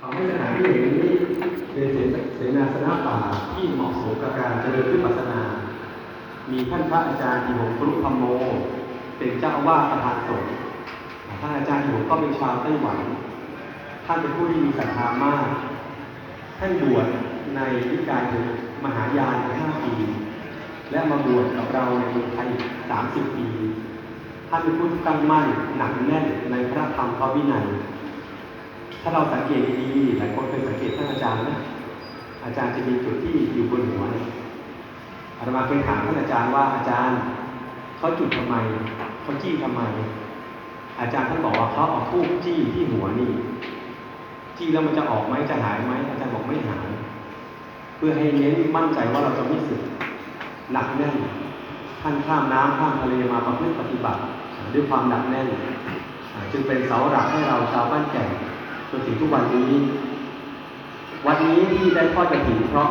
ทำให้สถานที่แห่งนี้เป็นเสนาสนะป่าที่เหมาะสมกับการเจริญวิปัสสนา มีท่านพระอาจารย์อิหงปรุพัมโม เป็นเจ้าอาวาสประธานสงฆ์ท่านอาจารย์อิหงก็เป็นชาวไต้หวัน ท่านเป็นผู้ที่มีศรัทธามาก ท่านบวชในนิกายมหายานาปี และมาบวชกับเราในเมืองไทยสามสิบปี ท่านเป็นผู้ตั้งมั่นหนักแน่นในพระธรรมพระวินัย ถ้าเราสังเกตดีๆหลายคนเคยสังเกตท่านอาจารย์นะอาจารย์จะมีจุดที่อยู่บนหัวเนี่ยอาตมาเคยถามท่านอาจารย์ว่าอาจารย์เขาจุดทำไมเขาจี้ทำไม อาจารย์ท่านบอกว่าเขาเอาทูบจี้ที่หัวนี่จี้แล้วมันจะออกไหมจะหายไหมอาจารย์บอกไม่หาย เพื่อให้เน้นมั่นใจว่าเราจะไม่สึกหนักแน่นท่านข้ามน้ำข้ามทะเลมาประพฤติปฏิบัติ ด้วยความหนักแน่นจึงเป็นเสาหลักให้เราชาวบ้านแก่ จนถึงทุกวันนี้ วันนี้ที่ได้ทอดกระถิ่นเพราะ